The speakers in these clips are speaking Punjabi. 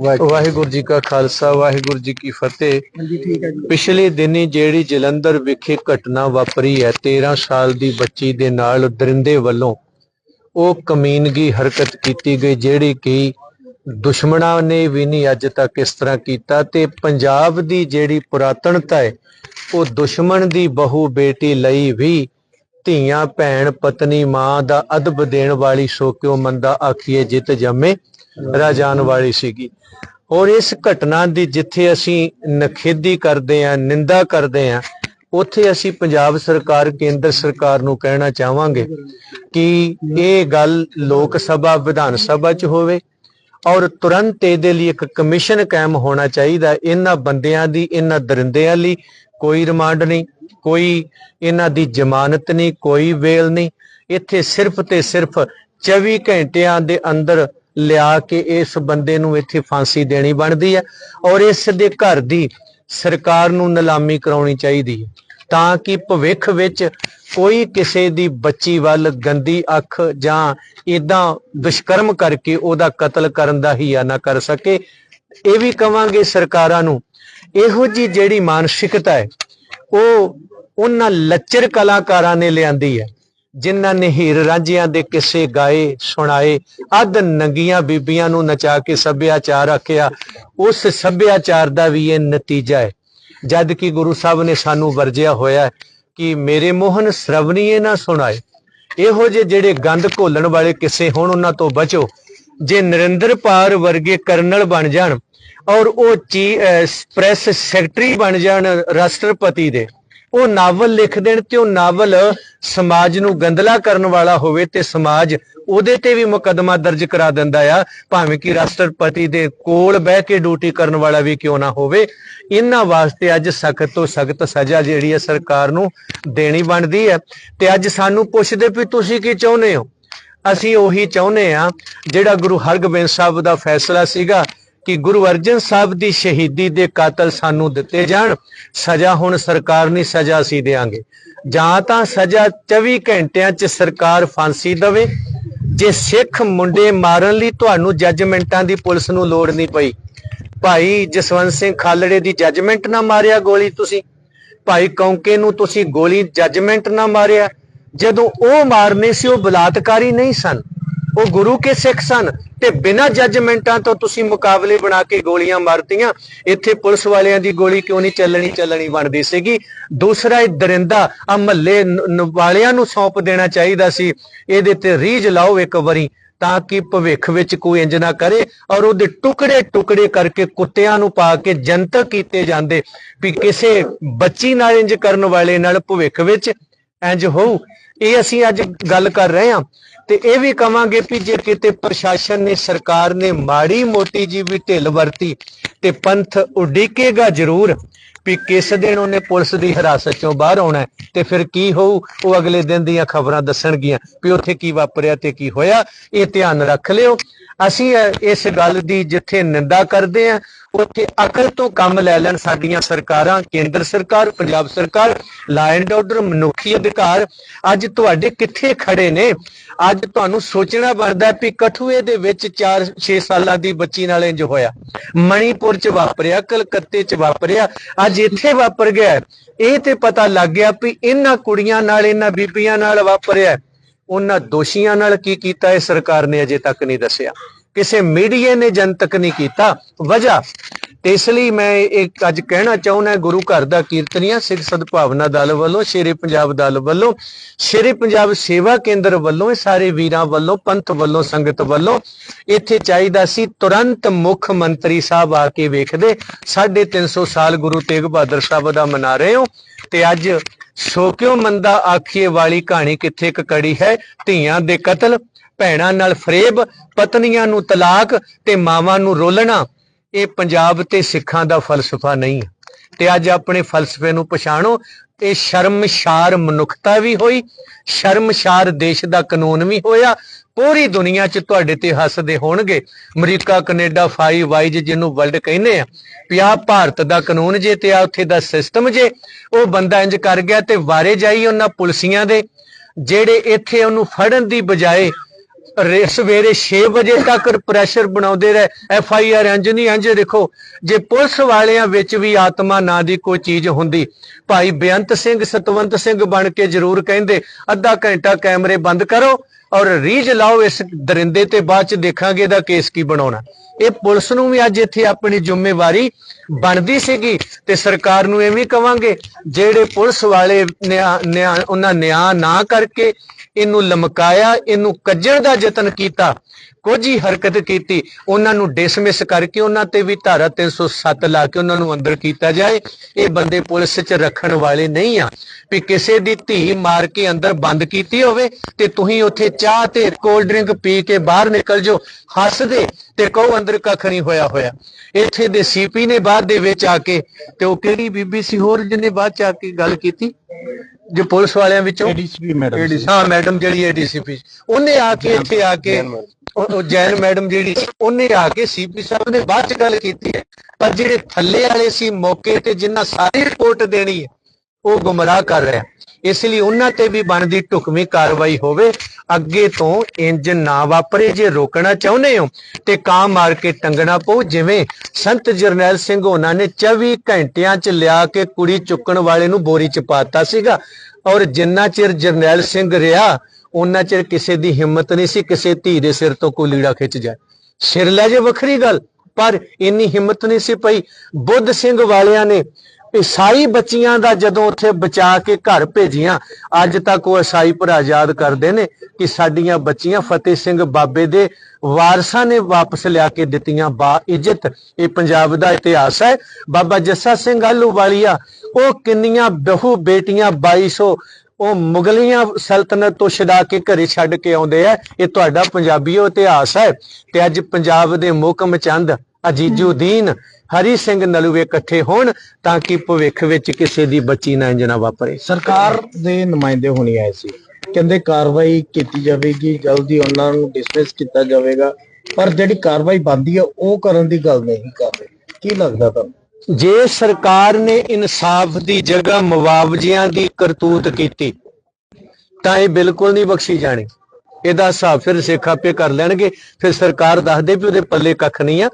ਵਾਹਿਗੁਰੂ ਜੀ ਕਾ ਖਾਲਸਾ ਵਾਹਿਗੁਰੂ ਜੀ ਕੀ ਫਤਿਹ। ਹਾਂਜੀ ਠੀਕ ਹੈ ਜੀ। ਪਿਛਲੇ ਦਿਨੀ ਜਿਹੜੀ ਜਲੰਧਰ ਵਿਖੇ ਘਟਨਾ ਵਾਪਰੀ ਹੈ 13 ਸਾਲ ਦੀ ਬੱਚੀ ਦੇ ਨਾਲ ਦਰਿੰਦੇ ਵੱਲੋਂ ਉਹ ਕਮੀਨਗੀ ਹਰਕਤ ਕੀਤੀ ਗਈ ਜਿਹੜੀ ਕਿ ਦੁਸ਼ਮਣਾਂ ਨੇ ਵੀ ਨਹੀਂ ਅੱਜ ਤੱਕ ਇਸ ਤਰ੍ਹਾਂ ਕੀਤਾ ਤੇ ਪੰਜਾਬ ਦੀ ਜਿਹੜੀ ਪੁਰਾਤਨਤਾ ਹੈ ਉਹ ਦੁਸ਼ਮਣ ਦੀ ਬਹੂ ਬੇਟੀ ਲਈ ਵੀ ਧੀਆਂ, ਭੈਣ, ਪਤਨੀ, ਮਾਂ ਦਾ ਅਦਬ ਦੇਣ ਵਾਲੀ ਸੋ ਕਿਉ ਮੰਦਾ ਆਖੀਏ ਜਿਤ ਜੰਮੇ ਰਾਜਾਨ ਵਾਲੀ ਸੀਗੀ। ਔਰ ਇਸ ਘਟਨਾ ਦੀ ਜਿੱਥੇ ਅਸੀਂ ਨਖੇਦੀ ਕਰਦੇ ਆਂ ਨਿੰਦਾ ਕਰਦੇ ਆਂ ਉੱਥੇ ਅਸੀਂ ਪੰਜਾਬ ਸਰਕਾਰ, ਕੇਂਦਰ ਸਰਕਾਰ ਨੂੰ ਕਹਿਣਾ ਚਾਹਾਂਗੇ ਕਿ ਇਹ ਗੱਲ ਲੋਕ ਸਭਾ, ਵਿਧਾਨ ਸਭਾ 'ਚ ਹੋਵੇ ਔਰ ਤੁਰੰਤ ਇਹਦੇ ਲਈ ਇੱਕ ਕਮਿਸ਼ਨ ਕਾਇਮ ਹੋਣਾ ਚਾਹੀਦਾ। ਇਹਨਾਂ ਬੰਦਿਆਂ ਦੀ, ਇਹਨਾਂ ਦਰਿੰਦਿਆਂ ਲਈ ਕੋਈ ਰਿਮਾਂਡ ਨਹੀਂ। ਕੋਈ ਇਹਨਾਂ ਦੀ ਜ਼ਮਾਨਤ ਨਹੀਂ, ਕੋਈ ਵੇਲ ਨਹੀਂ। ਇੱਥੇ ਸਿਰਫ ਤੇ ਸਿਰਫ 24 ਘੰਟਿਆਂ ਦੇ ਅੰਦਰ ਲਿਆ ਕੇ ਇਸ ਬੰਦੇ ਨੂੰ ਇੱਥੇ ਫਾਂਸੀ ਦੇਣੀ ਬਣਦੀ ਹੈ ਔਰ ਇਸ ਦੇ ਘਰ ਦੀ ਸਰਕਾਰ ਨੂੰ ਨਿਲਾਮੀ ਕਰਾਉਣੀ ਚਾਹੀਦੀ ਹੈ ਤਾਂ ਕਿ ਭਵਿੱਖ ਵਿੱਚ ਕੋਈ ਕਿਸੇ ਦੀ ਬੱਚੀ ਵੱਲ ਗੰਦੀ ਅੱਖ ਜਾਂ ਇਦਾਂ ਦੁਸ਼ਕਰਮ ਕਰਕੇ ਉਹਦਾ ਕਤਲ ਕਰਨ ਦਾ ਹੀਆ ਨਾ ਕਰ ਸਕੇ। ਇਹ ਵੀ ਕਵਾਂਗੇ ਸਰਕਾਰਾਂ ਨੂੰ, ਇਹੋ ਜੀ ਜਿਹੜੀ ਮਾਨਸਿਕਤਾ ਹੈ, ਉਹ ਉਹਨਾਂ ਲੱਚਰ ਕਲਾਕਾਰਾਂ ਨੇ ਲਿਆਂਦੀ ਹੈ, ਜਿਨ੍ਹਾਂ ਨੇ ਹੀਰ ਰਾਂਝਿਆਂ ਦੇ ਕਿਸੇ ਗਾਏ, ਸੁਣਾਏ, ਅੱਧ ਨੰਗੀਆਂ ਬੀਬੀਆਂ ਨੂੰ ਨਚਾ ਕੇ ਸੱਭਿਆਚਾਰ ਆਖਿਆ। ਉਸ ਸੱਭਿਆਚਾਰ ਦਾ ਵੀ ਇਹ ਨਤੀਜਾ ਹੈ। ਜਦ ਕਿ ਗੁਰੂ ਸਾਹਿਬ ਨੇ ਸਾਨੂੰ ਵਰਜਿਆ ਹੋਇਆ ਕਿ ਮੇਰੇ ਮੋਹਨ ਸ਼ਰਵਣੀਏ ਨਾ ਸੁਣਾਏ, ਇਹੋ ਜਿਹੇ ਜਿਹੜੇ ਗੰਦ ਘੋਲਣ ਵਾਲੇ ਕਿੱਸੇ ਹੋਣ ਉਹਨਾਂ ਤੋਂ ਬਚੋ। ਜੇ ਨਰਿੰਦਰ ਪਾਰ ਵਰਗੇ ਕਰਨਲ ਬਣ ਜਾਣ ਔਰ ਉਹ ਚੀ ਪ੍ਰੈਸ ਸੈਕਟਰੀ ਬਣ ਜਾਣ ਰਾਸ਼ਟਰਪਤੀ ਦੇ ਉਹ ਨਾਵਲ ਲਿਖ ਦੇਣ ਤੇ ਉਹ ਨਾਵਲ ਸਮਾਜ ਨੂੰ ਗੰਦਲਾ ਕਰਨ ਵਾਲਾ ਹੋਵੇ ਤੇ ਸਮਾਜ ਉਹਦੇ ਤੇ ਵੀ ਮੁਕੱਦਮਾ ਦਰਜ ਕਰਾ ਦਿੰਦਾ ਆ, ਭਾਵੇਂ ਕਿ ਰਾਸ਼ਟਰਪਤੀ ਦੇ ਕੋਲ ਬਹਿ ਕੇ ਡਿਊਟੀ ਕਰਨ ਵਾਲਾ ਵੀ ਕਿਉਂ ਨਾ ਹੋਵੇ। ਇਹਨਾਂ ਵਾਸਤੇ ਅੱਜ ਸਖਤ ਤੋਂ ਸਖਤ ਸਜ਼ਾ ਜਿਹੜੀ ਹੈ ਸਰਕਾਰ ਨੂੰ ਦੇਣੀ ਬਣਦੀ ਹੈ। ਤੇ ਅੱਜ ਸਾਨੂੰ ਪੁੱਛਦੇ ਵੀ ਤੁਸੀਂ ਕੀ ਚਾਹੁੰਦੇ ਹੋ? ਅਸੀਂ ਉਹੀ ਚਾਹੁੰਦੇ ਆ ਜਿਹੜਾ ਗੁਰੂ ਹਰਗੋਬਿੰਦ ਸਾਹਿਬ ਦਾ ਫੈਸਲਾ ਸੀਗਾ ਕਿ ਗੁਰੂ ਅਰਜਨ ਸਾਹਿਬ ਦੀ ਸ਼ਹੀਦੀ ਦੇ ਕਾਤਲ ਸਾਨੂੰ ਦਿੱਤੇ ਜਾਣ, ਸਜ਼ਾ ਹੁਣ ਸਰਕਾਰ ਨਹੀਂ ਸਜ਼ਾ ਅਸੀਂ ਦੇਾਂਗੇ ਜਾਂ ਤਾਂ ਸਜ਼ਾ 24 ਘੰਟਿਆਂ 'ਚ ਸਰਕਾਰ ਫਾਂਸੀ ਦੇਵੇ, ਜੇ ਸਿੱਖ ਮੁੰਡੇ ਮਾਰਨ ਲਈ ਤੁਹਾਨੂੰ ਜੱਜਮੈਂਟਾਂ ਦੀ ਪੁਲਿਸ ਨੂੰ ਲੋੜ ਨਹੀਂ ਪਈ। ਭਾਈ ਜਸਵੰਤ ਸਿੰਘ ਖਾਲੜੇ ਦੀ ਜੱਜਮੈਂਟ ਨਾ ਮਾਰਿਆ ਗੋਲੀ ਤੁਸੀਂ। ਭਾਈ ਕੌਂਕੇ ਨੂੰ ਤੁਸੀਂ ਗੋਲੀ ਜੱਜਮੈਂਟ ਨਾ ਮਾਰਿਆ। ਜਦੋਂ ਉਹ ਮਾਰਨੇ ਸੀ, ਉਹ ਬਲਾਤਕਾਰੀ ਨਹੀਂ ਸਨ। ਉਹ ਗੁਰੂ ਕੇ ਸਿੱਖ ਸਨ ਤੇ ਬਿਨਾਂ ਜੱਜਮੈਂਟਾਂ ਤੋਂ ਤੁਸੀਂ ਮੁਕਾਬਲੇ ਬਣਾ ਕੇ ਗੋਲੀਆਂ ਮਾਰਤੀਆਂ। ਇੱਥੇ ਪੁਲਿਸ ਵਾਲਿਆਂ ਦੀ ਗੋਲੀ ਕਿਉਂ ਨਹੀਂ ਚੱਲਣੀ ਚੱਲਣੀ ਬਣਦੀ ਸੀਗੀ? ਦੂਸਰਾ ਇਹ ਦਰਿੰਦਾ ਆ ਮਹੱਲੇ ਵਾਲਿਆਂ ਨੂੰ ਸੌਂਪ ਦੇਣਾ ਚਾਹੀਦਾ ਸੀ। ਇਹਦੇ ਤੇ ਰੀਝ ਲਾਓ ਇੱਕ ਵਾਰੀ ਤਾਂ ਕਿ ਭਵਿੱਖ ਵਿੱਚ ਕੋਈ ਇੰਜ ਨਾ ਕਰੇ ਔਰ ਉਹਦੇ ਟੁਕੜੇ ਟੁਕੜੇ ਕਰਕੇ ਕੁੱਤਿਆਂ ਨੂੰ ਪਾ ਕੇ ਜਨਤਕ ਕੀਤੇ ਜਾਂਦੇ ਵੀ ਕਿਸੇ ਬੱਚੀ ਨਾਲ ਇੰਜ ਕਰਨ ਵਾਲੇ ਨਾਲ ਭਵਿੱਖ ਵਿੱਚ ਇੰਜ ਹੋਊ। ਇਹ ਅਸੀਂ ਅੱਜ ਗੱਲ ਕਰ ਰਹੇ ਹਾਂ। ਤੇ ਇਹ ਵੀ ਕਵਾਂਗੇ ਵੀ ਜੇ ਕਿਤੇ ਪ੍ਰਸ਼ਾਸਨ ਨੇ, ਸਰਕਾਰ ਨੇ ਮਾੜੀ ਮੋਟੀ ਜੀ ਵੀ ਢਿੱਲ ਵਰਤੀ ਤੇ ਪੰਥ ਉਡੀਕੇਗਾ ਜ਼ਰੂਰ ਵੀ ਕਿਸ ਦਿਨ ਉਹਨੇ ਪੁਲਿਸ ਦੀ ਹਿਰਾਸਤ ਚੋਂ ਬਾਹਰ ਆਉਣਾ ਤੇ ਫਿਰ ਕੀ ਹੋਊ, ਉਹ ਅਗਲੇ ਦਿਨ ਦੀਆਂ ਖਬਰਾਂ ਦੱਸਣਗੀਆਂ ਵੀ ਉੱਥੇ ਕੀ ਵਾਪਰਿਆ ਤੇ ਕੀ ਹੋਇਆ, ਇਹ ਧਿਆਨ ਰੱਖ ਲਿਓ। ਅਸੀਂ ਇਸ ਗੱਲ ਦੀ ਜਿੱਥੇ ਨਿੰਦਾ ਕਰਦੇ ਆ ਉੱਥੇ ਅਕਲ ਤੋਂ ਕੰਮ ਲੈ ਲੈਣ ਸਾਡੀਆਂ ਸਰਕਾਰਾਂ, ਕੇਂਦਰ ਸਰਕਾਰ, ਪੰਜਾਬ ਸਰਕਾਰ ਲਾ ਐਂਡ ਆਰਡਰ ਮਨੁੱਖੀ ਅਧਿਕਾਰ, ਅੱਜ ਤੁਹਾਡੇ ਕਿੱਥੇ ਖੜੇ ਨੇ? ਅੱਜ ਤੁਹਾਨੂੰ ਸੋਚਣਾ ਬਣਦਾ ਵੀ ਕਠੂਏ ਦੇ ਵਿੱਚ 4-6 ਸਾਲਾਂ ਦੀ ਬੱਚੀ ਨਾਲ ਇੰਜ ਹੋਇਆ। ਮਣੀਪੁਰ ਚ ਵਾਪਰਿਆ, ਕਲਕੱਤੇ ਚ ਵਾਪਰਿਆ, ਅੱਜ ਇੱਥੇ ਵਾਪਰ ਗਿਆ। ਇਹ ਤੇ ਪਤਾ ਲੱਗ ਗਿਆ ਵੀ ਇਹਨਾਂ ਕੁੜੀਆਂ ਨਾਲ, ਇਹਨਾਂ ਬੀਬੀਆਂ ਨਾਲ ਵਾਪਰਿਆ। ਉਹਨਾਂ ਦੋਸ਼ੀਆਂ ਨਾਲ ਕੀ ਕੀਤਾ ਇਹ ਸਰਕਾਰ ਨੇ ਅਜੇ ਤੱਕ ਨਹੀਂ ਦੱਸਿਆ। ਕਿਸੇ ਮੀਡੀਆ ਨੇ ਜਨਤਕ ਨਹੀਂ ਕੀਤਾ। ਵਜ੍ਹਾ ਤੇ ਇਸ ਲਈ ਮੈਂ ਇੱਕ ਅੱਜ ਕਹਿਣਾ ਚਾਹੁੰਦਾ, ਗੁਰੂ ਘਰ ਦਾ ਕੀਰਤਨੀਆ, ਸਿੱਖ ਸਦਭਾਵਨਾ ਦਲ ਵੱਲੋਂ, ਸ਼ੇਰੇ ਪੰਜਾਬ ਦਲ ਵੱਲੋਂ, ਸ਼ੇਰੇ ਪੰਜਾਬ ਸੇਵਾ ਕੇਂਦਰ ਵੱਲੋਂ, ਇਹ ਸਾਰੇ ਵੀਰਾਂ ਵੱਲੋਂ, ਪੰਥ ਵੱਲੋਂ, ਸੰਗਤ ਵੱਲੋਂ ਇੱਥੇ ਚਾਹੀਦਾ ਸੀ, ਤੁਰੰਤ ਮੁੱਖ ਮੰਤਰੀ ਸਾਹਿਬ ਆ ਕੇ ਵੇਖਦੇ 350 ਸਾਲ ਗੁਰੂ ਤੇਗ ਬਹਾਦਰ ਸਾਹਿਬ ਦਾ ਮਨਾ ਰਹੇ ਹੋ, ਤੇ ਅੱਜ ਸੋ ਕਿਉ ਮੰਦਾ ਆਖੀਏ ਵਾਲੀ ਕਹਾਣੀ ਕਿੱਥੇ ਇੱਕ ਕੜੀ ਹੈ? ਧੀਆਂ ਦੇ ਕਤਲ, ਭੈਣਾਂ ਨਾਲ ਫਰੇਬ, ਪਤਨੀਆਂ ਨੂੰ ਤਲਾਕ ਤੇ ਮਾਵਾਂ ਨੂੰ ਰੋਲਣਾ। ਇਹ ਪੰਜਾਬ ਤੇ ਸਿੱਖਾਂ ਦਾ ਫਲਸਫਾ ਨਹੀਂ ਹੈ। ਤੇ ਅੱਜ ਆਪਣੇ ਫਲਸਫੇ ਨੂੰ ਪਛਾਣੋ, ਤੇ ਸ਼ਰਮਸ਼ਾਰ ਮਨੁੱਖਤਾ ਵੀ ਹੋਈ, ਸ਼ਰਮਸ਼ਾਰ ਦੇਸ਼ ਦਾ ਕਾਨੂੰਨ ਵੀ ਹੋਇਆ ਪੂਰੀ ਦੁਨੀਆ 'ਚ ਤੁਹਾਡੇ ਤੇ ਹੱਸਦੇ ਹੋਣਗੇ। ਅਮਰੀਕਾ, ਕੈਨੇਡਾ ਫਾਈ ਵਾਈਜ ਜਿਹਨੂੰ ਵਰਲਡ ਕਹਿੰਦੇ ਆ। ਵੀ ਆਹ ਭਾਰਤ ਦਾ ਕਾਨੂੰਨ ਜੇ ਤੇ ਆ ਉੱਥੇ ਦਾ ਸਿਸਟਮ ਜੇ, ਉਹ ਬੰਦਾ ਇੰਜ ਕਰ ਗਿਆ ਤੇ ਵਾਰੇ ਜਾਈ ਉਹਨਾਂ ਪੁਲਸੀਆਂ ਦੇ, ਜਿਹੜੇ ਇੱਥੇ ਉਹਨੂੰ ਫੜਨ ਦੀ ਬਜਾਏ ਸਵੇਰੇ 6 ਵਜੇ ਤੱਕ ਪ੍ਰੈਸ਼ਰ ਬਣਾਉਂਦੇ ਰਹੇ। ਐਫ ਆਈ ਆਰ ਇੰਜ ਨਹੀਂ, ਇੰਜ ਦੇਖੋ, ਜੇ ਪੁਲਿਸ ਵਾਲਿਆਂ ਵਿੱਚ ਵੀ ਆਤਮਾ ਨਾਂ ਦੀ ਕੋਈ ਚੀਜ਼ ਹੁੰਦੀ, ਭਾਈ ਬੇਅੰਤ ਸਿੰਘ, ਸਤਵੰਤ ਸਿੰਘ ਬਣ ਕੇ ਜ਼ਰੂਰ ਕਹਿੰਦੇ, ਅੱਧਾ ਘੰਟਾ ਕੈਮਰੇ ਬੰਦ ਕਰੋ ਔਰ ਰੀਝ ਲਾਓ ਇਸ ਦਰਿੰਦੇ ਤੇ ਬਾਅਦ ਚ ਦੇਖਾਂਗੇ ਇਹਦਾ ਕੇਸ ਕੀ ਬਣਾਉਣਾ। ਇਹ ਪੁਲਿਸ ਨੂੰ ਵੀ ਅੱਜ ਇੱਥੇ ਆਪਣੀ ਜ਼ਿੰਮੇਵਾਰੀ ਬਣਦੀ ਸੀਗੀ ਤੇ ਸਰਕਾਰ ਨੂੰ ਇਹ ਵੀ ਕਵਾਂਗੇ, ਜਿਹੜੇ ਪੁਲਿਸ ਵਾਲੇ ਨਿਆਂ- ਨਿਆਂ- ਉਹਨਾਂ ਨਿਆਂ ਨਾ ਕਰਕੇ ਇਹਨੂੰ ਲਮਕਾਇਆ, ਇਹਨੂੰ ਕੱਜਣ ਦਾ ਯਤਨ ਕੀਤਾ, ਕੁਝ ਹੀ ਹਰਕਤ ਕੀਤੀ, ਉਹਨਾਂ ਨੂੰ ਡਿਸਮਿਸ ਕਰਕੇ ਉਹਨਾਂ ਤੇ ਵੀ ਧਾਰਾ 307 ਲਾ ਕੇ ਉਹਨਾਂ ਨੂੰ ਅੰਦਰ ਕੀਤਾ ਜਾਏ। ਇਹ ਬੰਦੇ ਪੁਲਿਸ 'ਚ ਰੱਖਣ ਵਾਲੇ ਨਹੀਂ ਆ। ਵੀ ਕਿਸੇ ਦੀ ਧੀ ਮਾਰ ਕੇ ਅੰਦਰ ਬੰਦ ਕੀਤੀ ਹੋਵੇ ਤੇ ਤੁਸੀਂ ਉੱਥੇ ਚਾਹ ਤੇ ਕੋਲਡ ਡਰਿੰਕ ਪੀ ਕੇ ਬਾਹਰ ਨਿਕਲ ਜਾਓ, ਹੱਸਦੇ ਤੇ ਕਹੋ ਅੰਦਰ ਕੱਖ ਨਹੀਂ ਹੋਇਆ ਹੋਇਆ। ਇੱਥੇ ਦੇ ਸੀਪੀ ਨੇ ਬਾਅਦ ਦੇ ਵਿੱਚ ਆ ਕੇ ਤੇ ਉਹ ਕਿਹੜੀ ਬੀਬੀ ਸੀ ਹੋਰ ਜਿਹਨੇ ਬਾਅਦ ਚ ਆ ਕੇ ਗੱਲ ਕੀਤੀ? ਜੋ ਪੁਲਿਸ ਵਾਲਿਆਂ ਵਿੱਚੋਂ ਏਡੀਸੀਪੀ ਮੈਡਮ ਹਾਂ ਮੈਡਮ ਜਿਹੜੀ ਏਡੀਸੀਪੀ ਉਹਨੇ ਆ ਕੇ ਇੱਥੇ ਆ ਕੇ ਉਹ ਉਹ ਜੈਨ ਮੈਡਮ ਜਿਹੜੀ ਉਹਨੇ ਆ ਕੇ ਸੀਪੀ ਸਾਹਿਬ ਨੇ ਬਾਅਦ ਚ ਗੱਲ ਕੀਤੀ ਹੈ। ਪਰ ਜਿਹੜੇ ਥੱਲੇ ਵਾਲੇ ਸੀ ਮੌਕੇ ਤੇ ਜਿੰਨਾ ਸਾਰੀ ਰਿਪੋਰਟ ਦੇਣੀ ਹੈ ਉਹ ਗੁੰਮਰਾਹ ਕਰ ਰਿਹਾ ਇਸ ਲਈ ਉਹਨਾਂ ਤੇ ਵੀ ਬਣਦੀ ਢੁਕਵੀਂ ਕਾਰਵਾਈ ਹੋਵੇ, ਅੱਗੇ ਤੋਂ ਇੰਜ ਨਾ ਵਾਪਰੇ ਜੇ ਰੋਕਣਾ ਚਾਹੁੰਦੇ ਹੋ ਤੇ ਕਾਂ ਮਾਰ ਕੇ ਟੰਗਣਾ ਪਊ। ਜਿਵੇਂ ਸੰਤ ਜਰਨੈਲ ਸਿੰਘ ਉਹਨਾਂ ਨੇ 24 ਘੰਟਿਆਂ ਚ ਲਿਆ ਕੇ ਕੁੜੀ ਚੁੱਕਣ ਵਾਲੇ ਨੂੰ ਬੋਰੀ ਚ ਪਾਤਾ ਸੀਗਾ ਔਰ ਜਿੰਨਾ ਚਿਰ ਜਰਨੈਲ ਸਿੰਘ ਰਿਹਾ, ਉਹਨਾਂ ਚਿਰ ਕਿਸੇ ਦੀ ਹਿੰਮਤ ਨਹੀਂ ਸੀ ਕਿਸੇ ਧੀ ਦੇ ਸਿਰ ਤੋਂ ਕੋਈ ਲੀੜਾ ਖਿੱਚ ਜਾਏ। ਸਿਰ ਲੈ ਜੇ ਵੱਖਰੀ ਗੱਲ, ਪਰ ਇੰਨੀ ਹਿੰਮਤ ਨਹੀਂ ਸੀ ਪਈ। ਬੁੱਧ ਸਿੰਘ ਵਾਲਿਆਂ ਨੇ ਈਸਾਈ ਬੱਚੀਆਂ ਦਾ ਜਦੋਂ ਉੱਥੇ ਬਚਾ ਕੇ ਘਰ ਭੇਜੀਆਂ, ਅੱਜ ਤੱਕ ਉਹ ਈਸਾਈ ਭਰਾ ਯਾਦ ਕਰਦੇ ਨੇ ਕਿ ਸਾਡੀਆਂ ਬੱਚੀਆਂ ਫਤਿਹ ਸਿੰਘ ਬਾਬੇ ਦੇ ਵਾਰਸਾਂ ਨੇ ਵਾਪਸ ਲਿਆ ਕੇ ਦਿੱਤੀਆਂ ਬਾ ਇੱਜ਼ਤ। ਇਹ ਪੰਜਾਬ ਦਾ ਇਤਿਹਾਸ ਹੈ। ਬਾਬਾ ਜੱਸਾ ਸਿੰਘ ਆਲੂ ਵਾਲੀਆ ਉਹ ਕਿੰਨੀਆਂ ਬਹੂ ਬੇਟੀਆਂ 2200 ਉਹ ਮੁਗਲੀਆਂ ਸਲਤਨਤ ਤੋਂ ਛਡਾ ਕੇ ਘਰੇ ਛੱਡ ਕੇ ਆਉਂਦੇ ਆ। ਇਹ ਤੁਹਾਡਾ ਪੰਜਾਬੀ ਇਤਿਹਾਸ ਹੈ। ਤੇ ਅੱਜ ਪੰਜਾਬ ਦੇ ਮੁਕਮ ਚੰਦ ਅਜੀਜੂਦੀਨ ਹਰੀ ਸਿੰਘ ਨਲੂਵੇ ਇਕੱਠੇ ਹੋਣ ਤਾਂ ਕਿ ਭਵਿੱਖ ਵਿੱਚ ਕਿਸੇ ਦੀ ਬੱਚੀ ਨਾ ਇੰਜ ਨਾ ਵਾਪਰੇ। ਸਰਕਾਰ ਦੇ ਨੁਮਾਇੰਦੇ ਹੋਣੀ ਆਏ ਸੀ। ਕਹਿੰਦੇ ਕਾਰਵਾਈ ਕੀਤੀ ਜਾਵੇਗੀ ਜਲਦੀ ਉਹਨਾਂ ਨੂੰ ਡਿਸਮਿਸ ਕੀਤਾ ਜਾਵੇਗਾ। ਪਰ ਜਿਹੜੀ ਕਾਰਵਾਈ ਬੰਦੀ ਹੈ ਉਹ ਕਰਨ ਦੀ ਗੱਲ ਨਹੀਂ ਕਰ ਰਹੇ। ਕੀ ਲੱਗਦਾ ਤੁਹਾਨੂੰ? ਜੇ ਸਰਕਾਰ ਨੇ ਇਨਸਾਫ ਦੀ ਜਗ੍ਹਾ ਮੁਆਵਜ਼ਿਆਂ ਦੀ ਕਰਤੂਤ ਕੀਤੀ ਤਾਂ ਇਹ ਬਿਲਕੁਲ ਨਹੀਂ ਬਖਸ਼ੀ ਜਾਣੀ। ਇਹਦਾ ਹਿਸਾਬ ਫਿਰ ਸਿੱਖ ਆਪੇ ਕਰ ਲੈਣਗੇ। ਫਿਰ ਸਰਕਾਰ ਦੱਸਦੇ ਵੀ ਉਹਦੇ ਪੱਲੇ ਕੱਖ ਨਹੀਂ ਆ।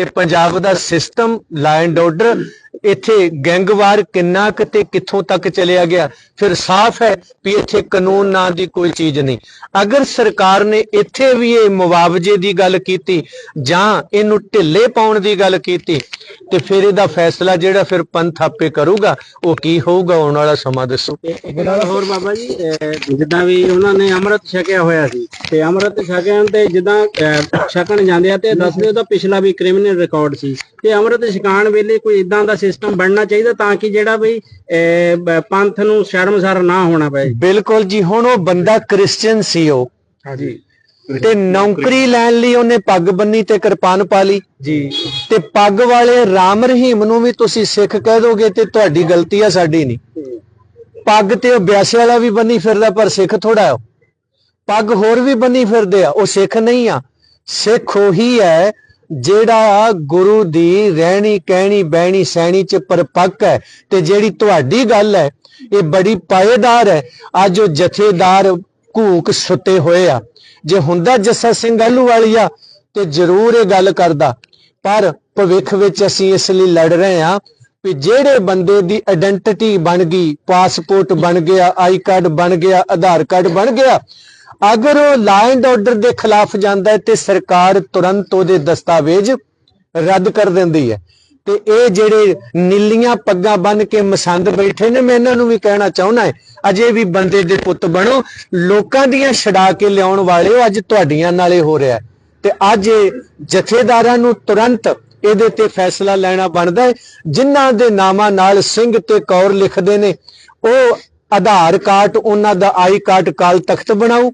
ਤੇ ਪੰਜਾਬ ਦਾ ਸਿਸਟਮ ਲਾਇਨ ਆਰਡਰ ਇੱਥੇ ਗੈਂਗਵਾਰ ਕਿੰਨਾ ਕੁ ਤੇ ਕਿੱਥੋਂ ਤੱਕ ਚਲਿਆ ਗਿਆ? ਫਿਰ ਸਾਫ਼ ਹੈ ਵੀ ਇੱਥੇ ਕਾਨੂੰਨ ਨਾਂ ਦੀ ਕੋਈ ਚੀਜ਼ ਨਹੀਂ। ਅਗਰ ਸਰਕਾਰ ਨੇ ਇੱਥੇ ਵੀ ਇਹ ਮੁਆਵਜ਼ੇ ਦੀ ਗੱਲ ਕੀਤੀ ਜਾਂ ਇਹਨੂੰ ਢਿੱਲੇ ਪਾਉਣ ਦੀ ਗੱਲ ਕੀਤੀ, ਤੇ ਫਿਰ ਇਹਦਾ ਫੈਸਲਾ ਜਿਹੜਾ ਫਿਰ ਪੰਥ ਆਪੇ ਕਰੂਗਾ, ਉਹ ਕੀ ਹੋਊਗਾ, ਆਉਣ ਵਾਲਾ ਸਮਾਂ ਦੱਸੋ। ਹੋਰ ਬਾਬਾ ਜੀ ਜਿੱਦਾਂ ਵੀ ਉਹਨਾਂ ਨੇ ਅੰਮ੍ਰਿਤ ਛਕਿਆ ਹੋਇਆ ਸੀ, ਤੇ ਅੰਮ੍ਰਿਤ ਛਕਣ ਤੇ ਜਿੱਦਾਂ ਛਕਣ ਜਾਂਦੇ ਆ ਤੇ ਦੱਸਦੇ ਉਹਦਾ ਪਿਛਲਾ ਵੀ ਕ੍ਰਿਮੀਨਲ ਰਿਕਾਰਡ ਸੀ। ਤੇ ਅੰਮ੍ਰਿਤ ਛਕਾਣ ਵੇਲੇ ਕੋਈ ਇਦਾਂ ਦਾ ਸਿਸਟਮ ਬਣਨਾ ਚਾਹੀਦਾ ਤਾਂ ਕਿ ਜਿਹੜਾ ਬਈ ਪੰਥ ਨੂੰ ਸ਼ਰਮਸਾਰ ਨਾ ਹੋਣਾ ਪਏ। ਬਿਲਕੁਲ ਜੀ ਹੁਣ ਉਹ ਬੰਦਾ ਕ੍ਰਿਸਚੀਅਨ ਸੀ ਉਹ। ਹਾਂਜੀ। ਤੇ ਨੌਕਰੀ ਲੈਣ ਲਈ ਉਹਨੇ ਪੱਗ ਬੰਨੀ ਤੇ ਕਿਰਪਾਨ ਪਾ ਲਈ। ਜੀ। ਤੇ ਪੱਗ ਵਾਲੇ ਰਾਮ ਰਹੀਮ ਨੂੰ ਵੀ ਤੁਸੀਂ ਸਿੱਖ ਕਹਿ ਦੋਗੇ ਤੇ ਤੁਹਾਡੀ ਗਲਤੀ ਆ ਸਾਡੀ ਨਹੀਂ। ਪੱਗ ਤੇ ਉਹ ਬਿਆਸੇ ਵਾਲਾ ਵੀ ਬੰਨੀ ਫਿਰਦਾ ਪਰ ਸਿੱਖ ਥੋੜਾ ਹੈ ਉਹ। ਪੱਗ ਹੋਰ ਵੀ ਬੰਨੀ ਫਿਰਦੇ ਆ ਉਹ ਸਿੱਖ ਨਹੀਂ ਆ। ਸਿੱਖ ਉਹੀ ਹੈ ਜਿਹੜਾ ਗੁਰੂ ਦੀ ਰਹਿਣੀ, ਕਹਿਣੀ, ਬਹਿਣੀ, ਸਹਿਣੀ ਚ ਪਰਪੱਕ ਹੈ ਤੇ ਜਿਹੜੀ ਤੁਹਾਡੀ ਗੱਲ ਹੈ, ਇਹ ਬੜੀ ਪਾਏਦਾਰ ਹੈ। ਅੱਜ ਉਹ ਜਥੇਦਾਰ ਘੂਕ ਸੁੱਤੇ ਹੋਏ ਆ। ਜੇ ਹੁੰਦਾ ਜੱਸਾ ਸਿੰਘ ਆਲੂ ਆਲੂਵਾਲੀਆ ਤੇ ਜ਼ਰੂਰ ਇਹ ਗੱਲ ਕਰਦਾ। ਪਰ ਭਵਿੱਖ ਵਿੱਚ ਅਸੀਂ ਇਸ ਲਈ ਲੜ ਰਹੇ ਹਾਂ ਵੀ ਜਿਹੜੇ ਬੰਦੇ ਦੀ ਆਇਡੈਂਟੀਟੀ ਬਣ ਗਈ ਪਾਸਪੋਰਟ ਬਣ ਗਿਆ ਆਈ ਕਾਰਡ ਬਣ ਗਿਆ ਆਧਾਰ ਕਾਰਡ ਬਣ ਗਿਆ ਅਗਰ ਉਹ ਲਾ ਆਰਡਰ ਦੇ ਖਿਲਾਫ ਜਾਂਦਾ ਹੈ ਤੇ ਸਰਕਾਰ ਤੁਰੰਤ ਉਹਦੇ ਦਸਤਾਵੇਜ਼ ਰੱਦ ਕਰ ਦਿੰਦੀ ਹੈ। ਤੇ ਇਹ ਜਿਹੜੇ ਨੀਲੀਆਂ ਪੱਗਾਂ ਬੰਨ ਕੇ ਮਸੰਦ ਬੈਠੇ ਨੇ ਮੈਂ ਇਹਨਾਂ ਨੂੰ ਵੀ ਕਹਿਣਾ ਚਾਹੁੰਦਾ ਹੈ ਅਜੇ ਵੀ ਬੰਦੇ ਦੇ ਪੁੱਤ ਬਣੋ ਲੋਕਾਂ ਦੀਆਂ ਛਡਾ ਕੇ ਲਿਆਉਣ ਵਾਲੇ ਹੋ, ਅੱਜ ਤੁਹਾਡੀਆਂ ਨਾਲੇ ਹੋ ਰਿਹਾ ਤੇ ਅੱਜ ਜਥੇਦਾਰਾਂ ਨੂੰ ਤੁਰੰਤ ਇਹਦੇ ਤੇ ਫੈਸਲਾ ਲੈਣਾ ਬਣਦਾ ਹੈ। ਜਿਨ੍ਹਾਂ ਦੇ ਨਾਮਾਂ ਨਾਲ ਸਿੰਘ ਤੇ ਕੌਰ ਲਿਖਦੇ ਨੇ ਉਹ ਆਧਾਰ ਕਾਰਡ, ਉਹਨਾਂ ਦਾ ਆਈ ਕਾਰਡ ਕਾਲ ਤਖਤ ਬਣਾਉ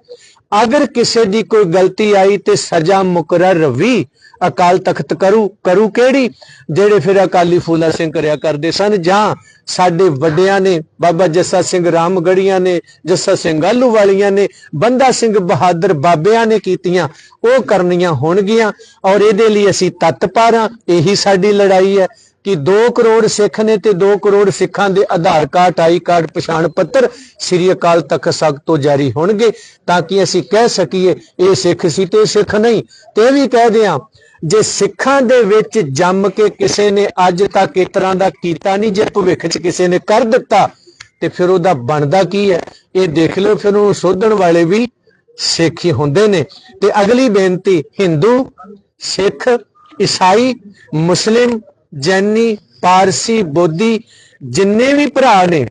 ਅਗਰ ਕਿਸੇ ਦੀ ਕੋਈ ਗਲਤੀ ਆਈ ਤੇ ਸਜ਼ਾ ਮੁਕਰਰ ਵੀ ਅਕਾਲ ਤਖਤ ਕਰੂ ਕਰੂ ਕਿਹੜੀ? ਜਿਹੜੇ ਫਿਰ ਅਕਾਲੀ ਫੂਲਾ ਸਿੰਘ ਕਰਿਆ ਕਰਦੇ ਸਨ ਜਾਂ ਸਾਡੇ ਵੱਡਿਆਂ ਨੇ, ਬਾਬਾ ਜੱਸਾ ਸਿੰਘ ਰਾਮਗੜੀਆਂ ਨੇ, ਜੱਸਾ ਸਿੰਘ ਆਲੂ ਵਾਲੀਆਂ ਨੇ, ਬੰਦਾ ਸਿੰਘ ਬਹਾਦਰ ਬਾਬਿਆਂ ਨੇ ਕੀਤੀਆਂ, ਉਹ ਕਰਨੀਆਂ ਹੋਣਗੀਆਂ ਔਰ ਇਹਦੇ ਲਈ ਅਸੀਂ ਤਤਪਰ ਹਾਂ ਇਹੀ ਸਾਡੀ ਲੜਾਈ ਹੈ। ਕਿ 2 ਕਰੋੜ ਸਿੱਖ ਨੇ ਤੇ 2 ਕਰੋੜ ਸਿੱਖਾਂ ਦੇ ਆਧਾਰ ਕਾਰਡ, ਆਈ ਕਾਰਡ, ਪਛਾਣ ਪੱਤਰ ਸ੍ਰੀ ਅਕਾਲ ਤਖਤ ਸਾਹਿਬ ਤੋਂ ਜਾਰੀ ਹੋਣਗੇ ਤਾਂ ਕਿ ਅਸੀਂ ਕਹਿ ਸਕੀਏ ਇਹ ਸਿੱਖ ਸੀ ਤੇ ਸਿੱਖ ਨਹੀਂ। ਤੇ ਵੀ ਕਹਿ ਦਿਆਂ, ਜੇ ਸਿੱਖਾਂ ਦੇ ਵਿੱਚ ਜੰਮ ਕੇ ਕਿਸੇ ਨੇ ਅੱਜ ਤੱਕ ਇਸ ਤਰ੍ਹਾਂ ਦਾ ਕੀਤਾ ਨਹੀਂ, ਜੇ ਭਵਿੱਖ 'ਚ ਕਿਸੇ ਨੇ ਕਰ ਦਿੱਤਾ, ਤੇ ਫਿਰ ਉਹਦਾ ਬਣਦਾ ਕੀ ਹੈ? ਇਹ ਦੇਖ ਲਓ, ਫਿਰ ਉਹ ਸੋਧਣ ਵਾਲੇ ਵੀ ਸਿੱਖ ਹੀ ਹੁੰਦੇ ਨੇ। ਤੇ ਅਗਲੀ ਬੇਨਤੀ, ਹਿੰਦੂ, ਸਿੱਖ, ਈਸਾਈ, ਮੁਸਲਿਮ ਜੈਨੀ, ਪਾਰਸੀ, ਬੋਧੀ ਜਿੰਨੇ ਵੀ ਭਰਾ ਨੇ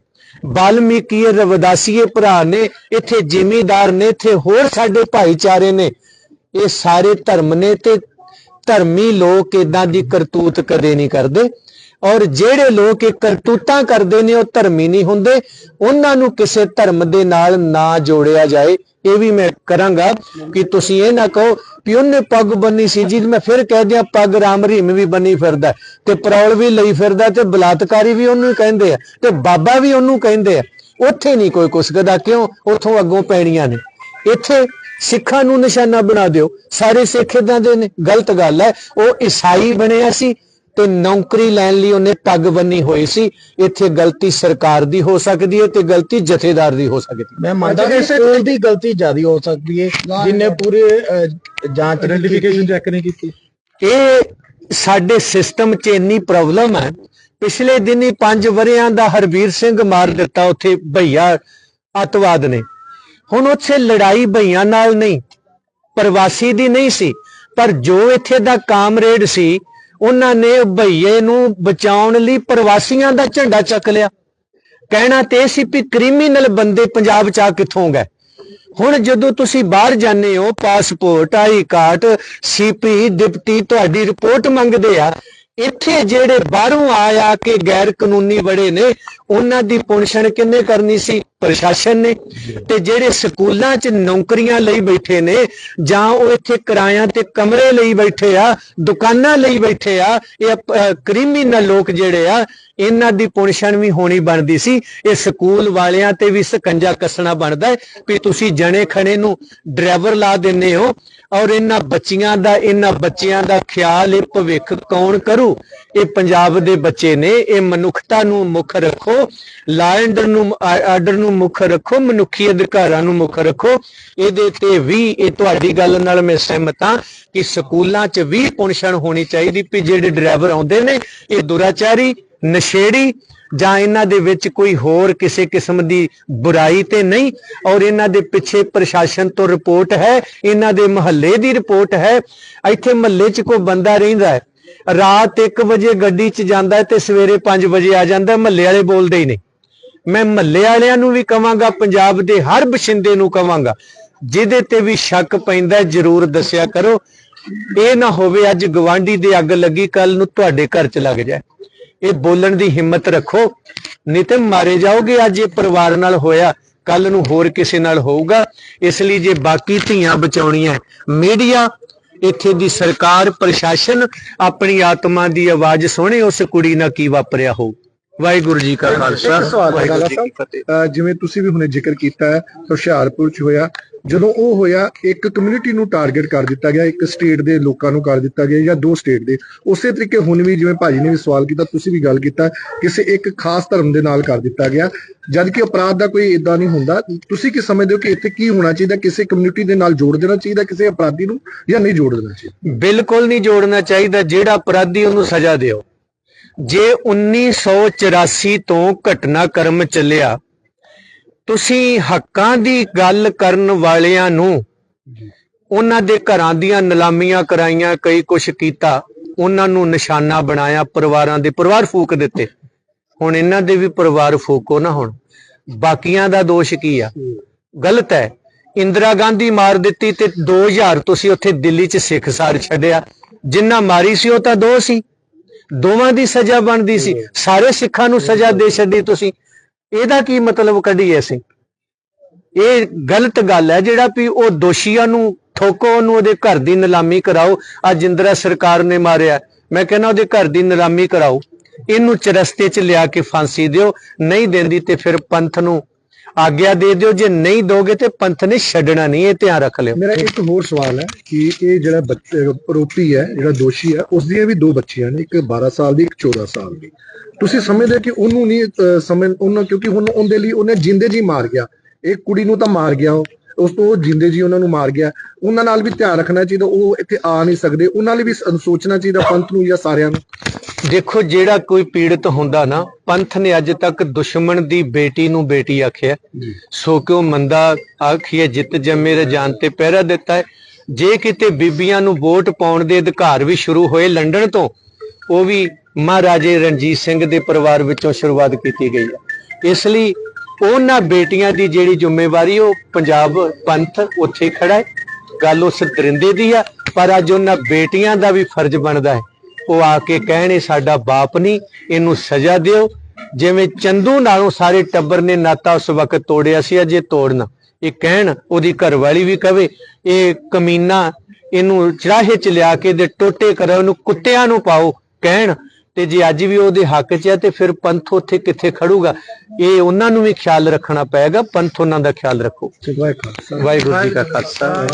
ਬਾਲਮੀਕੀ ਰਵਦਾਸੀਏ ਭਰਾ ਨੇ, ਇੱਥੇ ਜ਼ਿਮੀਦਾਰ ਨੇ, ਇੱਥੇ ਹੋਰ ਸਾਡੇ ਭਾਈਚਾਰੇ ਨੇ, ਇਹ ਸਾਰੇ ਧਰਮ ਨੇ ਤੇ ਧਰਮੀ ਲੋਕ ਇਦਾਂ ਦੀ ਕਰਤੂਤ ਕਦੇ ਨਹੀਂ ਕਰਦੇ। ਔਰ ਜਿਹੜੇ ਲੋਕ ਇਹ ਕਰਤੂਤਾਂ ਕਰਦੇ ਨੇ, ਉਹ ਧਰਮੀ ਨਹੀਂ ਹੁੰਦੇ। ਉਹਨਾਂ ਨੂੰ ਕਿਸੇ ਧਰਮ ਦੇ ਨਾਲ ਨਾ ਜੋੜਿਆ ਜਾਏ। ਇਹ ਵੀ ਮੈਂ ਕਰਾਂਗਾ ਕਿ ਤੁਸੀਂ ਇਹ ਨਾ ਕਹੋ ਕਿ ਉਹਨੇ ਪੱਗ ਬੰਨੀ ਸੀ ਜੀ, ਮੈਂ ਫਿਰ ਕਹਿ ਦਿਆਂ ਪੱਗ ਰਾਮ ਰਹੀਮ ਵੀ ਬੰਨੀ ਫਿਰਦਾ ਤੇ ਪਰੌਲ ਵੀ ਲਈ ਫਿਰਦਾ ਤੇ ਬਲਾਤਕਾਰੀ ਵੀ ਉਹਨੂੰ ਕਹਿੰਦੇ ਆ ਤੇ ਬਾਬਾ ਵੀ ਉਹਨੂੰ ਕਹਿੰਦੇ ਆ। ਉੱਥੇ ਨਹੀਂ ਕੋਈ ਕੁਛ ਕੁਸਕਦਾ, ਕਿਉਂ? ਉੱਥੋਂ ਅੱਗੋਂ ਪੈਣੀਆਂ ਨੇ। ਇੱਥੇ ਸਿੱਖਾਂ ਨੂੰ ਨਿਸ਼ਾਨਾ ਬਣਾ ਦਿਓ। ਸਾਰੇ ਸਿੱਖ ਏਦਾਂ ਦੇ ਨੇ। ਗਲਤ ਗੱਲ ਹੈ। ਉਹ ਈਸਾਈ ਬਣਿਆ ਸੀ। ਤੇ ਨੌਕਰੀ ਲੈਣ ਲਈ ਉਹਨੇ ਪੱਗ ਬੰਨੀ ਹੋਈ ਸੀ। ਇੱਥੇ ਗਲਤੀ ਸਰਕਾਰ ਦੀ ਹੋ ਸਕਦੀ ਹੈ ਤੇ ਗਲਤੀ ਜਥੇਦਾਰ ਦੀ ਹੋ ਸਕਦੀ ਹੈ। ਮੈਂ ਮੰਨਦਾ ਕਿ ਸਕੂਲ ਦੀ ਗਲਤੀ ਜ਼ਿਆਦਾ ਹੋ ਸਕਦੀ ਹੈ ਜਿੰਨੇ ਪੂਰੇ ਜਾਂਚ ਆਇਡੈਂਟੀਫਿਕੇਸ਼ਨ ਚੈੱਕ ਨਹੀਂ ਕੀਤੀ। ਇਹ ਸਾਡੇ ਸਿਸਟਮ 'ਚ ਇੰਨੀ ਪ੍ਰੋਬਲਮ ਹੈ। ਪਿਛਲੇ ਦਿਨੀ 5 ਵਰਿਆਂ ਦਾ ਹਰਬੀਰ ਸਿੰਘ ਮਾਰ ਦਿੱਤਾ ਉੱਥੇ ਭਈਆ ਅਤਵਾਦ ਨੇ। ਹੁਣ ਉੱਥੇ ਲੜਾਈ ਭਈਆਂ ਨਾਲ ਨਹੀਂ ਪ੍ਰਵਾਸੀ ਦੀ ਨਹੀਂ ਸੀ। ਪਰ ਜੋ ਇੱਥੇ ਦਾ ਕਾਮਰੇਡ ਸੀ ਉਹਨਾਂ ਨੇ ਭਈਏ ਨੂੰ ਬਚਾਉਣ ਲਈ ਪ੍ਰਵਾਸੀਆਂ ਦਾ ਝੰਡਾ ਚੱਕ ਲਿਆ। ਕਹਿਣਾ ਤੇ ਸੀ ਵੀ ਕ੍ਰਿਮੀਨਲ ਬੰਦੇ ਪੰਜਾਬ ਚ ਆ ਕਿੱਥੋਂ ਗਏ? ਹੁਣ ਜਦੋਂ ਤੁਸੀਂ ਬਾਹਰ ਜਾਂਦੇ ਹੋ, passport, I card, CP, deputy, ਤੁਹਾਡੀ ਰਿਪੋਰਟ ਮੰਗਦੇ ਆ, ਇੱਥੇ ਜਿਹੜੇ ਬਾਹਰੋਂ ਆਇਆ ਕਿ ਗੈਰ ਕਾਨੂੰਨੀ ਬੜੇ ਨੇ, ਉਹਨਾਂ ਦੀ ਪੁਣਛਣ ਕਿੰਨੇ ਕਰਨੀ ਸੀ? ਪ੍ਰਸ਼ਾਸਨ ਨੇ ਤੇ ਜਿਹੜੇ ਸਕੂਲਾਂ 'ਚ ਨੌਕਰੀਆਂ ਲਈ ਬੈਠੇ ਨੇ ਜਾਂ ਉਹ ਇੱਥੇ ਕਿਰਾਇਆਂ ਤੇ ਕਮਰੇ ਲਈ ਬੈਠੇ ਆ ਦੁਕਾਨਾਂ ਲਈ ਬੈਠੇ ਆ ਇਹ ਕ੍ਰਿਮੀਨਲ ਲੋਕ ਜਿਹੜੇ ਆ ਇਹਨਾਂ ਦੀ ਪੁਣਛਣ ਵੀ ਹੋਣੀ ਬਣਦੀ ਸੀ। ਇਹ ਸਕੂਲ ਵਾਲਿਆਂ ਤੇ ਵੀ ਸਕੰਜਾ ਕੱਸਣਾ ਬਣਦਾ ਹੈ ਵੀ ਤੁਸੀਂ ਜਣੇ ਖਣੇ ਨੂੰ ਡਰਾਈਵਰ ਲਾ ਦਿੰਦੇ ਹੋ ਔਰ ਇਹਨਾਂ ਬੱਚੀਆਂ ਦਾ ਇਹਨਾਂ ਬੱਚਿਆਂ ਦਾ ਖਿਆਲ ਇਹ ਭਵਿੱਖ ਕੌਣ ਕਰੂ? ਇਹ ਪੰਜਾਬ ਦੇ ਬੱਚੇ ਨੇ ਇਹ ਮਨੁੱਖਤਾ ਨੂੰ ਮੁੱਖ ਰੱਖੋ ਲਾਇੰਡ ਨੂੰ ਆਰਡਰ ਨੂੰ ਮੁੱਖ ਰੱਖੋ, ਮਨੁੱਖੀ ਅਧਿਕਾਰਾਂ ਨੂੰ ਮੁੱਖ ਰੱਖੋ। ਇਹਦੇ ਤੇ ਵੀ ਇਹ ਤੁਹਾਡੀ ਗੱਲ ਨਾਲ ਮੈਂ ਸਹਿਮਤ ਹਾਂ ਕਿ ਸਕੂਲਾਂ 'ਚ ਵੀ ਪੁਣਛਣ ਹੋਣੀ ਚਾਹੀਦੀ ਵੀ ਜਿਹੜੇ ਡਰਾਈਵਰ ਆਉਂਦੇ ਨੇ, ਇਹ ਦੁਰਾਚਾਰੀ, ਨਸ਼ੇੜੀ ਜਾਂ ਇਹਨਾਂ ਦੇ ਵਿੱਚ ਕੋਈ ਹੋਰ ਕਿਸੇ ਕਿਸਮ ਦੀ ਬੁਰਾਈ ਤੇ ਨਹੀਂ। ਔਰ ਇਹਨਾਂ ਦੇ ਪਿੱਛੇ ਪ੍ਰਸ਼ਾਸਨ ਤੋਂ ਰਿਪੋਰਟ ਹੈ, ਇਹਨਾਂ ਦੇ ਮਹੱਲੇ ਦੀ ਰਿਪੋਰਟ ਹੈ। ਇੱਥੇ ਮਹੱਲੇ 'ਚ ਕੋਈ ਬੰਦਾ ਰਹਿੰਦਾ ਹੈ, ਰਾਤ 1 ਵਜੇ ਗੱਡੀ 'ਚ ਜਾਂਦਾ ਤੇ ਸਵੇਰੇ 5 ਵਜੇ ਆ ਜਾਂਦਾ ਮਹੱਲੇ ਵਾਲੇ ਬੋਲਦੇ ਹੀ ਨਹੀਂ। ਮੈਂ ਮਹੱਲੇ ਵਾਲਿਆਂ ਨੂੰ ਵੀ ਕਵਾਂਗਾ, ਪੰਜਾਬ ਦੇ ਹਰ ਬਸ਼ਿੰਦੇ ਨੂੰ ਕਵਾਂਗਾ, ਜਿਹਦੇ ਤੇ ਵੀ ਸ਼ੱਕ ਪੈਂਦਾ, ਜਰੂਰ ਦੱਸਿਆ ਕਰੋ। ਇਹ ਨਾ ਹੋਵੇ ਅੱਜ ਗਵਾਂਢੀ ਦੇ ਅੱਗ ਲੱਗੀ ਕੱਲ ਨੂੰ ਤੁਹਾਡੇ ਘਰ 'ਚ ਲੱਗ ਜਾਏ। ਇਹ ਬੋਲਣ ਦੀ ਹਿੰਮਤ ਰੱਖੋ। ਨਹੀਂ ਤੇ ਮਾਰੇ ਜਾਓਗੇ, ਅੱਜ ਇਹ ਪਰਿਵਾਰ ਨਾਲ ਹੋਇਆ ਕੱਲ ਨੂੰ ਹੋਰ ਕਿਸੇ ਨਾਲ ਹੋਊਗਾ। ਇਸ ਲਈ ਜੇ ਬਾਕੀ ਧੀਆਂ ਬਚਾਉਣੀਆਂ ਮੀਡੀਆ, ਇੱਥੇ ਦੀ ਸਰਕਾਰ, ਪ੍ਰਸ਼ਾਸਨ, ਆਪਣੀ ਆਤਮਾ ਦੀ ਆਵਾਜ਼ ਸੁਣੇ, ਉਸ ਕੁੜੀ ਨਾਲ ਕੀ ਵਾਪਰਿਆ ਹੋਊ। ਵਾਹਿਗੁਰੂ ਜੀ ਕਾ ਖਾਲਸਾ ਵਾਹਿਗੁਰੂ ਜੀ ਕੀ ਫਤਿਹ। ਜਿਵੇਂ ਤੁਸੀਂ ਵੀ ਹੁਣੇ ਜ਼ਿਕਰ ਕੀਤਾ ਹੈ ਹੁਸ਼ਿਆਰਪੁਰ ਚ ਹੋਇਆ ਜਦੋਂ ਉਹ ਹੋਇਆ ਇੱਕ ਕਮਿਊਨਿਟੀ ਨੂੰ ਟਾਰਗੇਟ ਕਰ ਦਿੱਤਾ ਗਿਆ ਇੱਕ ਸਟੇਟ ਦੇ ਲੋਕਾਂ ਨੂੰ ਕਰ ਦਿੱਤਾ ਗਿਆ ਜਾਂ ਦੋ ਸਟੇਟ ਦੇ। ਉਸੇ ਤਰੀਕੇ ਹੁਣ ਵੀ ਜਿਵੇਂ ਭਾਜੀ ਨੇ ਵੀ ਸਵਾਲ ਕੀਤਾ ਤੁਸੀਂ ਵੀ ਗੱਲ ਕੀਤਾ ਕਿਸੇ ਇੱਕ ਖਾਸ ਧਰਮ ਦੇ ਨਾਲ ਕਰ ਦਿੱਤਾ ਗਿਆ। ਜਦ ਕਿ ਅਪਰਾਧ ਦਾ ਕੋਈ ਇਦਾਂ ਨਹੀਂ ਹੁੰਦਾ। ਤੁਸੀਂ ਕੀ ਸਮਝਦੇ ਹੋ ਕਿ ਇੱਥੇ ਕੀ ਹੋਣਾ ਚਾਹੀਦਾ? ਕਿਸੇ ਕਮਿਊਨਿਟੀ ਦੇ ਨਾਲ ਜੋੜ ਦੇਣਾ ਚਾਹੀਦਾ ਕਿਸੇ ਅਪਰਾਧੀ ਨੂੰ ਜਾਂ ਨਹੀਂ ਜੋੜ ਦੇਣਾ ਚਾਹੀਦਾ? ਬਿਲਕੁਲ ਨਹੀਂ ਜੋੜਨਾ ਚਾਹੀਦਾ। ਜਿਹੜਾ ਅਪਰਾਧੀ ਉਹਨੂੰ ਸਜ਼ਾ ਦਿਓ। ਜੇ 1984 ਤੋਂ ਘਟਨਾਕ੍ਰਮ ਚੱਲਿਆ, ਤੁਸੀਂ ਹੱਕਾਂ ਦੀ ਗੱਲ ਕਰਨ ਵਾਲਿਆਂ ਨੂੰ ਉਹਨਾਂ ਦੇ ਘਰਾਂ ਦੀਆਂ ਨਿਲਾਮੀਆਂ ਕਰਾਈਆਂ, ਕਈ ਕੁਛ ਕੀਤਾ, ਉਹਨਾਂ ਨੂੰ ਨਿਸ਼ਾਨਾ ਬਣਾਇਆ, ਪਰਿਵਾਰਾਂ ਦੇ ਪਰਿਵਾਰ ਫੂਕ ਦਿੱਤੇ। ਹੁਣ ਇਹਨਾਂ ਦੇ ਵੀ ਪਰਿਵਾਰ ਫੂਕੋ ਨਾ ਹੁਣ। ਬਾਕੀਆਂ ਦਾ ਦੋਸ਼ ਕੀ ਆ? ਗਲਤ ਹੈ। ਇੰਦਰਾ ਗਾਂਧੀ ਮਾਰ ਦਿੱਤੀ ਤੇ 2000 ਤੁਸੀਂ ਉੱਥੇ ਦਿੱਲੀ 'ਚ ਸਿੱਖ ਸਾਰ ਛੱਡਿਆ। ਜਿੰਨਾ ਮਾਰੀ ਸੀ ਉਹ ਤਾਂ ਦੋ ਸੀ। ਦੋਵਾਂ ਦੀ ਸਜ਼ਾ ਬਣਦੀ ਸੀ। ਸਾਰੇ ਸਿੱਖਾਂ ਨੂੰ ਸਜ਼ਾ ਦੇ ਛੱਡੀ ਤੁਸੀਂ। ਇਹਦਾ ਕੀ ਮਤਲਬ ਕੱਢੀ ਅਸੀਂ? ਇਹ ਗਲਤ ਗੱਲ ਹੈ ਜਿਹੜਾ ਵੀ ਉਹ ਦੋਸ਼ੀਆਂ ਨੂੰ ਠੋਕੋ ਉਹਨੂੰ ਉਹਦੇ ਘਰ ਦੀ ਨਿਲਾਮੀ ਕਰਾਓ। ਅੱਜ ਇੰਦਰਾ ਸਰਕਾਰ ਨੇ ਮਾਰਿਆ। ਮੈਂ ਕਹਿੰਦਾ ਉਹਦੇ ਘਰ ਦੀ ਨਿਲਾਮੀ ਕਰਾਓ। ਇਹਨੂੰ ਚਰਸਤੇ 'ਚ ਲਿਆ ਕੇ ਫਾਂਸੀ ਦਿਓ। ਨਹੀਂ ਦਿੰਦੀ ਤੇ ਫਿਰ ਪੰਥ ਨੂੰ ਆਗਿਆ ਦੇ ਦਿਓ, ਜੇ ਨਹੀਂ ਦੋਗੇ ਤੇ ਪੰਥ ਨੇ ਛੱਡਣਾ ਨਹੀਂ, ਇਹ ਧਿਆਨ ਰੱਖ ਲਿਓ। ਮੇਰਾ ਇੱਕ ਹੋਰ ਸਵਾਲ ਹੈ ਕਿ ਇਹ ਜਿਹੜਾ ਆਰੋਪੀ ਹੈ, ਜਿਹੜਾ ਦੋਸ਼ੀ ਹੈ, ਉਸ ਦੀਆਂ ਵੀ ਦੋ ਬੱਚੀਆਂ ਨੇ, ਇੱਕ 12 ਸਾਲ ਦੀ, ਇੱਕ 14 ਸਾਲ ਦੀ। ਤੁਸੀਂ ਸਮਝਦੇ ਕਿ ਉਹਨੂੰ ਨਹੀਂ ਸਮਝ, ਉਹਨੂੰ ਕਿਉਂਕਿ ਹੁਣ ਉਹਦੇ ਲਈ ਉਹਨੇ ਜਿੰਦੇ ਜੀ ਮਾਰ ਗਿਆ। ਇੱਕ ਕੁੜੀ ਨੂੰ ਤਾਂ ਮਾਰ ਗਿਆ ਉਹ। ਉਸ ਤੋਂ ਜਿੰਦੇ ਜੀ ਉਹਨਾਂ ਨੂੰ ਮਾਰ ਗਿਆ। ਉਹਨਾਂ ਨਾਲ ਵੀ ਧਿਆਨ ਰੱਖਣਾ ਚਾਹੀਦਾ, ਉਹ ਇੱਥੇ ਆ ਨਹੀਂ ਸਕਦੇ। ਉਹਨਾਂ ਲਈ ਵੀ ਸੋਚਣਾ ਚਾਹੀਦਾ ਪੰਥ ਨੂੰ ਜਾਂ ਸਾਰਿਆਂ ਨੂੰ। ਦੇਖੋ ਜਿਹੜਾ ਕੋਈ ਪੀੜਤ ਹੁੰਦਾ ਨਾ ਪੰਥ ਨੇ ਅੱਜ ਤੱਕ ਦੁਸ਼ਮਣ ਦੀ ਬੇਟੀ ਨੂੰ ਬੇਟੀ ਆਖਿਆ ਸੋ ਕਿਉ ਮੰਦਾ ਆਖੀਏ ਜਿੱਤ ਜੰਮੇ ਰਜਾਨ ਤੇ ਪਹਿਰਾ ਦਿੱਤਾ ਹੈ। ਜੇ ਕਿਤੇ ਬੀਬੀਆਂ ਨੂੰ ਵੋਟ ਪਾਉਣ ਦੇ ਅਧਿਕਾਰ ਵੀ ਸ਼ੁਰੂ ਹੋਏ ਲੰਡਨ ਤੋਂ ਉਹ ਵੀ ਮਹਾਰਾਜੇ ਰਣਜੀਤ ਸਿੰਘ ਦੇ ਪਰਿਵਾਰ ਵਿੱਚੋਂ ਸ਼ੁਰੂਆਤ ਕੀਤੀ ਗਈ ਹੈ। ਇਸ ਲਈ ਉਹਨਾਂ ਬੇਟੀਆਂ ਦੀ ਜਿਹੜੀ ਜ਼ਿੰਮੇਵਾਰੀ ਉਹ ਪੰਜਾਬ ਪੰਥ ਉੱਥੇ ਖੜਾ ਹੈ। ਗੱਲ ਉਸ ਦਰਿੰਦੇ ਦੀ ਆ ਪਰ ਅੱਜ ਉਹਨਾਂ ਬੇਟੀਆਂ ਦਾ ਵੀ ਫਰਜ਼ ਬਣਦਾ ਹੈ। ਉਹ ਆ ਕੇ ਕਹਿਣ ਸਾਡਾ ਬਾਪ ਨਹੀਂ ਇਹਨੂੰ ਸਜ਼ਾ ਦਿਓ। ਜਿਵੇਂ ਚੰਦੂ ਨਾਲੋਂ ਸਾਰੇ ਟੱਬਰ ਨੇ ਨਾਤਾ ਉਸ ਵਕਤ ਤੋੜਿਆ ਸੀ ਅਜੇ ਤੋੜਨਾ। ਇਹ ਕਹਿਣ ਉਹਦੀ ਘਰਵਾਲੀ ਵੀ ਕਵੇ ਇਹ ਕਮੀਨਾ ਇਹਨੂੰ ਚਰਾਹੇ ਚ ਲਿਆ ਕੇ ਦੇ ਟੋਟੇ ਕਰੋ ਉਹਨੂੰ ਕੁੱਤਿਆਂ ਨੂੰ ਪਾਓ। ਕਹਿਣ ਤੇ ਜੇ ਅੱਜ ਵੀ ਉਹਦੇ ਹੱਕ 'ਚ ਹੈ ਤੇ ਫਿਰ ਪੰਥ ਉੱਥੇ ਕਿੱਥੇ ਖੜੂਗਾ? ਇਹ ਉਹਨਾਂ ਨੂੰ ਵੀ ਖਿਆਲ ਰੱਖਣਾ ਪਏਗਾ ਪੰਥ ਉਹਨਾਂ ਦਾ ਖਿਆਲ ਰੱਖੋ। ਵਾਹਿਗੁਰੂ ਵਾਹਿਗੁਰੂ ਜੀ ਕਾ ਖਾਲਸਾ।